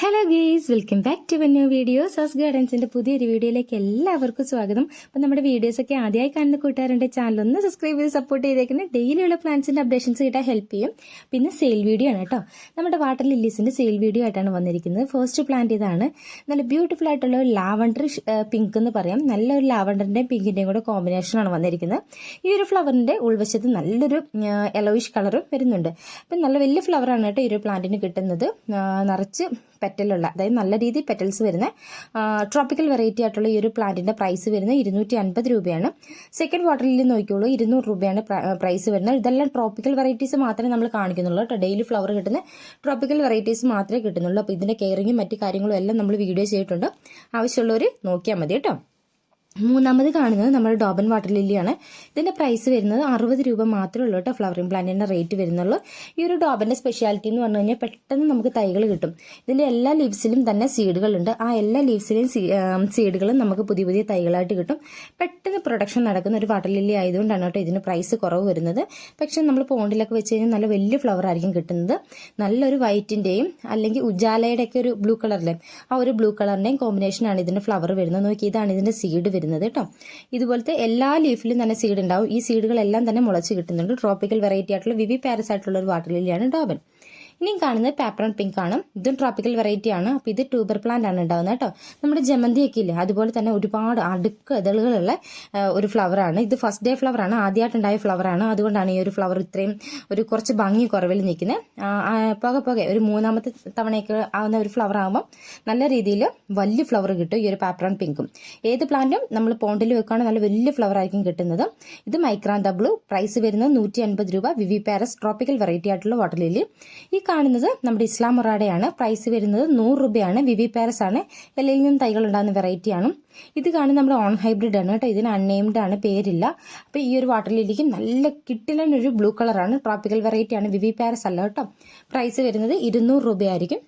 Hello guys welcome back to new video sauce ഗാർഡൻസിന്റെ പുതിയൊരു വീഡിയോയിലേക്ക് എല്ലാവർക്കും സ്വാഗതം. അപ്പം നമ്മുടെ വീഡിയോസ് ഒക്കെ ആദ്യമായി കാണുന്ന കൂട്ടുകാരുടെ ചാനൽ ഒന്ന് സബ്സ്ക്രൈബ് ചെയ്ത് സപ്പോർട്ട് ചെയ്തേക്കുന്നത് ഡെയിലിയുള്ള പ്ലാന്റ്സിന്റെ അപ്ഡേഷൻസ് കിട്ടാൻ ഹെൽപ്പ് ചെയ്യും. പിന്നെ സെയിൽ വീഡിയോ ആണ് കേട്ടോ. നമ്മുടെ വാട്ടർ ലില്ലീസിന്റെ സെയിൽ വീഡിയോ ആയിട്ടാണ് വന്നിരിക്കുന്നത്. ഫസ്റ്റ് പ്ലാന്റ് ഇതാണ്. നല്ല ബ്യൂട്ടിഫുൾ ആയിട്ടുള്ള ഒരു ലാവണ്ടർ പിങ്ക് എന്ന് പറയാം. നല്ലൊരു ലാവണ്ടറിന്റെയും പിങ്കിന്റെയും കൂടെ കോമ്പിനേഷനാണ് വന്നിരിക്കുന്നത്. ഈ ഒരു ഫ്ലവറിന്റെ ഉൾവശത്ത് നല്ലൊരു യെലോയിഷ് കളറും വരുന്നുണ്ട്. അപ്പം നല്ല വലിയ ഫ്ലവറാണ് കേട്ടോ ഈ ഒരു പ്ലാന്റിന് കിട്ടുന്നത്. നിറച്ച് പെറ്റലുള്ള അതായത് നല്ല രീതിയിൽ പെറ്റൽസ് വരുന്ന ട്രോപ്പിക്കൽ വെറൈറ്റി ആയിട്ടുള്ള ഈ ഒരു പ്ലാന്റിന്റെ പ്രൈസ് വരുന്നത് ഇരുന്നൂറ്റി അൻപത് രൂപയാണ് സെക്കൻഡ് വാട്ടറിൽ നോക്കിയുള്ളൂ ഇരുന്നൂറ് രൂപയാണ് പ്രൈസ് വരുന്നത്. ഇതെല്ലാം ട്രോപ്പിക്കൽ വെറൈറ്റീസ് മാത്രമേ നമ്മൾ കാണിക്കുന്നുള്ളൂ ഡെയിലി ഫ്ലവർ കിട്ടുന്ന ട്രോപ്പിക്കൽ വെറൈറ്റീസ് മാത്രമേ കിട്ടുന്നുള്ളൂ. അപ്പോൾ ഇതിന്റെ കെയറിങ്ങും മറ്റു കാര്യങ്ങളും എല്ലാം നമ്മൾ വീഡിയോ ചെയ്തിട്ടുണ്ട്. ആവശ്യമുള്ളവർ നോക്കിയാൽ മതി കേട്ടോ. മൂന്നാമത് കാണുന്നത് നമ്മുടെ ഡോബൻ വാട്ടർ ലില്ലിയാണ്. ഇതിന്റെ പ്രൈസ് വരുന്നത് അറുപത് രൂപ മാത്രമേ ഉള്ളൂ കേട്ടോ ഫ്ലവറിംഗ് പ്ലാന്റിന്റെ റേറ്റ് വരുന്നുള്ളൂ. ഈ ഒരു ഡോബന്റെ സ്പെഷ്യാലിറ്റി എന്ന് പറഞ്ഞു കഴിഞ്ഞാൽ പെട്ടെന്ന് നമുക്ക് തൈകൾ കിട്ടും. ഇതിന്റെ എല്ലാ ലീവ്സിലും തന്നെ സീഡുകളുണ്ട് ആ എല്ലാ ലീവ്സിലെയും സീഡുകളും നമുക്ക് പുതിയ പുതിയ തൈകളായിട്ട് കിട്ടും. പെട്ടെന്ന് പ്രൊഡക്ഷൻ നടക്കുന്ന ഒരു വാട്ടർ ലില്ലി ആയതുകൊണ്ടാണ് കേട്ടോ ഇതിന് പ്രൈസ് കുറവ് വരുന്നത്. പക്ഷേ നമ്മൾ പോണ്ടിലൊക്കെ വെച്ച് കഴിഞ്ഞാൽ നല്ല വലിയ ഫ്ലവർ ആയിരിക്കും കിട്ടുന്നത്. നല്ലൊരു വൈറ്റിന്റെയും അല്ലെങ്കിൽ ഉജാലയുടെ ഒക്കെ ഒരു ബ്ലൂ കളറിലെ ആ ഒരു ബ്ലൂ കളറിന്റെയും കോമ്പിനേഷനാണ് ഇതിന്റെ ഫ്ലവർ വരുന്നത്. നോക്കി ഇതാണ് ഇതിന്റെ സീഡ് വരുന്നത്. കേട്ടോ. ഇതുപോലത്തെ എല്ലാ ലീഫിലും തന്നെ സീഡ് ഉണ്ടാവും. ഈ സീഡുകളെല്ലാം തന്നെ മുളച്ച് കിട്ടുന്നുണ്ട്. ട്രോപ്പിക്കൽ വെറൈറ്റി ആയിട്ടുള്ള വിവി പാരസ് ആയിട്ടുള്ള ഒരു വാട്ടർ ലില്ലിയാണ് ഡോബൻ. ഇനിയും കാണുന്നത് പാപ്പറൺ പിങ്ക് ആണ്. ഇതും ട്രോപ്പിക്കൽ വെറൈറ്റി ആണ്. അപ്പോൾ ഇത് ട്യൂബർ പ്ലാന്റ് ആണ് ഉണ്ടാവുന്നത് കേട്ടോ. നമ്മുടെ ജമന്തി ഒക്കെ ഇല്ലേ? അതുപോലെ തന്നെ ഒരുപാട് അടുക്ക് ഇതളുകളുള്ള ഒരു ഫ്ലവറാണ് ഇത് ഫസ്റ്റ് ഡേ ഫ്ലവറാണ് ആദ്യമായിട്ടുണ്ടായ ഫ്ലവർ ആണ്. അതുകൊണ്ടാണ് ഈ ഒരു ഫ്ലവർ ഇത്രയും ഒരു കുറച്ച് ഭംഗി കുറവിൽ നിൽക്കുന്നത് പോകെ പോകെ. ഒരു മൂന്നാമത്തെ തവണയൊക്കെ ആവുന്ന ഒരു ഫ്ലവർ ആകുമ്പോൾ നല്ല രീതിയിൽ വലിയ ഫ്ലവർ കിട്ടും ഈ ഒരു പാപ്പറൺ പിങ്കും ഏത് പ്ലാന്റും നമ്മൾ പോണ്ടിൽ വെക്കുകയാണെങ്കിൽ നല്ല വലിയ ഫ്ലവർ ആയിരിക്കും കിട്ടുന്നത്. ഇത് മൈക്രാന്ത ബ്ലൂ പ്രൈസ് വരുന്നത് നൂറ്റി അൻപത് രൂപ. വിവി പാരസ് ട്രോപ്പിക്കൽ വെറൈറ്റി ആയിട്ടുള്ള വാട്ടർ ലില്ലി ഈ കാണുന്നത് നമ്മുടെ ഇസ്ലാം മൊറാഡയാണ്. പ്രൈസ് വരുന്നത് നൂറ് രൂപയാണ്. വിവി പാരസ് ആണ്. എല്ലയിൽ നിന്നും തൈകൾ ഉണ്ടാകുന്ന വെറൈറ്റി ആണ്. ഇത് കാണുന്ന നമ്മുടെ ഓൺ ഹൈബ്രിഡ് ആണ് കേട്ടോ. ഇതിന് അൺനെയിംഡ് ആണ് പേരില്ല. അപ്പോൾ ഈ ഒരു വാട്ടർ ലില്ലിക്ക് നല്ല കിട്ടിലൊരു ബ്ലൂ കളറാണ് ട്രോപ്പിക്കൽ വെറൈറ്റി ആണ്. വിവി പാരസ് അല്ല കേട്ടോ. പ്രൈസ് വരുന്നത് ഇരുന്നൂറ് രൂപയായിരിക്കും.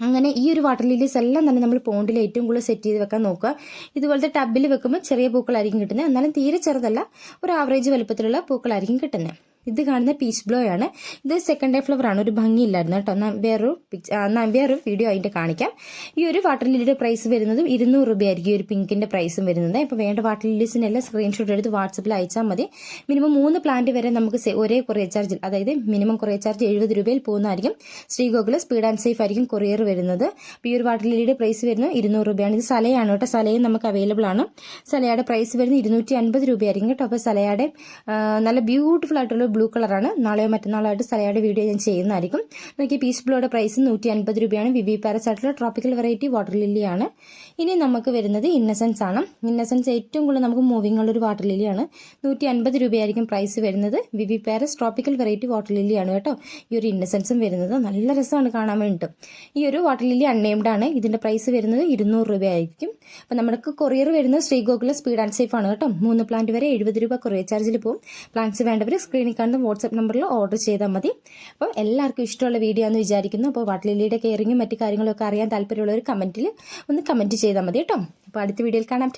അങ്ങനെ ഈ ഒരു വാട്ടർ ലില്ലീസ് എല്ലാം തന്നെ നമ്മൾ പോണ്ടിൽ ഏറ്റവും കൂടുതൽ സെറ്റ് ചെയ്ത് വെക്കാൻ നോക്കുക. ഇതുപോലത്തെ ടബിൽ വെക്കുമ്പോൾ ചെറിയ പൂക്കളായിരിക്കും കിട്ടുന്നത്. എന്നാലും തീരെ ചെറുതല്ല. ഒരു ആവറേജ് വലുപ്പത്തിലുള്ള പൂക്കളായിരിക്കും കിട്ടുന്നത്. ഇത് കാണുന്ന പീച്ച് ബ്ലോ ആണ്. ഇത് സെക്കൻഡ് ഡേ ഫ്ലവർ ആണ്. ഒരു ഭംഗിയില്ലായിരുന്നു കേട്ടോ. ഞാൻ വേറൊരു പിക്ച- വേറൊരു വീഡിയോ അതിന്റെ കാണിക്കാം. ഈ ഒരു വാട്ടർ ലില്ലിയുടെ പ്രൈസ് വരുന്നതും ഇരുന്നൂറ് രൂപയായിരിക്കും. ഈ ഒരു പിങ്കിന്റെ പ്രൈസും വരുന്നത്. ഇപ്പൊ വേണ്ട വാട്ടർ ലില്ലീസിന്റെ എല്ലാം സ്ക്രീൻഷോട്ട് എടുത്ത് വാട്സപ്പിൽ അയച്ചാൽ മതി. മിനിമം മൂന്ന് പ്ലാന്റ് വരെ നമുക്ക് ഒരേ കൊറിയർ ചാർജ് അതായത് മിനിമം കൊറിയർ ചാർജ് എഴുപത് രൂപയിൽ പോകുന്നതായിരിക്കും. ശ്രീഗോകുല സ്പീഡ് ആൻഡ് സേഫ് ആയിരിക്കും കൊറിയർ വരുന്നത്. ഈ ഒരു വാട്ടർ ലില്ലിയുടെ പ്രൈസ് വരുന്നത് ഇരുന്നൂറ് രൂപയാണ്. ഇത് സലയാണ് കേട്ടോ. സലയും നമുക്ക് അവൈലബിൾ ആണ്. സലയുടെ പ്രൈസ് വരുന്നത് ഇരുന്നൂറ്റി അൻപത് രൂപയായിരിക്കും കേട്ടോ. അപ്പോൾ സലയുടെ നല്ല ബ്യൂട്ടിഫുൾ ആയിട്ടുള്ള ബ്ലൂ കളറാണ് നാളെയോ മറ്റന്നാളായിട്ട് സലയുടെ വീഡിയോ ഞാൻ ചെയ്യുന്നതായിരിക്കും. നോക്കി പീസ് ബ്ലൂയുടെ പ്രൈസ് നൂറ്റി അൻപത് രൂപയാണ്. വിവി പാരസ് ആയിട്ടുള്ള ട്രോപ്പിക്കൽ വെറൈറ്റി വാട്ടർ ലില്ലിയാണ് ഇനി നമുക്ക് വരുന്നത് ഇന്നസെൻസ് ആണ്. ഇന്നസെൻസ് ഏറ്റവും കൂടുതൽ നമുക്ക് മൂവിംഗ് ഉള്ള ഒരു വാട്ടർ ലില്ലിയാണ് നൂറ്റി അൻപത് രൂപയായിരിക്കും പ്രൈസ് വരുന്നത്. Viviparous tropical variety water ലില്ലിയാണ് കേട്ടോ. ഈ ഒരു ഇന്നസെൻസും വരുന്നത്. നല്ല രസമാണ് കാണാൻ വേണ്ടിയിട്ട്. ഈ ഒരു വാട്ടർ ലില്ലി അൺനെയിംഡ് ആണ്. ഇതിന്റെ പ്രൈസ് വരുന്നത് ഇരുന്നൂറ് രൂപയായിരിക്കും. അപ്പം നമുക്ക് കൊറിയർ വരുന്നത് ശ്രീഗോകുല സ്പീഡ് ആൻഡ് സേഫ് ആണ് കേട്ടോ. മൂന്ന് പ്ലാന്റ് വരെ എഴുപത് രൂപ കൊറിയർ ചാർജിൽ പോകും. പ്ലാന്റ്സ് വേണ്ടവർ സ്ക്രീനിൽ കാണുന്ന വാട്സപ്പ് നമ്പറിൽ ഓർഡർ ചെയ്താൽ മതി. അപ്പോൾ എല്ലാവർക്കും ഇഷ്ടമുള്ള വീഡിയോ എന്ന് വിചാരിക്കുന്നു. അപ്പോൾ വാട്ടലിലിയുടെ കെയറിങ്ങും മറ്റു കാര്യങ്ങളൊക്കെ അറിയാൻ താല്പര്യമുള്ളവർ കമന്റിൽ ഒന്ന് കമന്റ് ചെയ്താൽ മതി കേട്ടോ. അപ്പോൾ അടുത്ത വീഡിയോയിൽ കാണാം.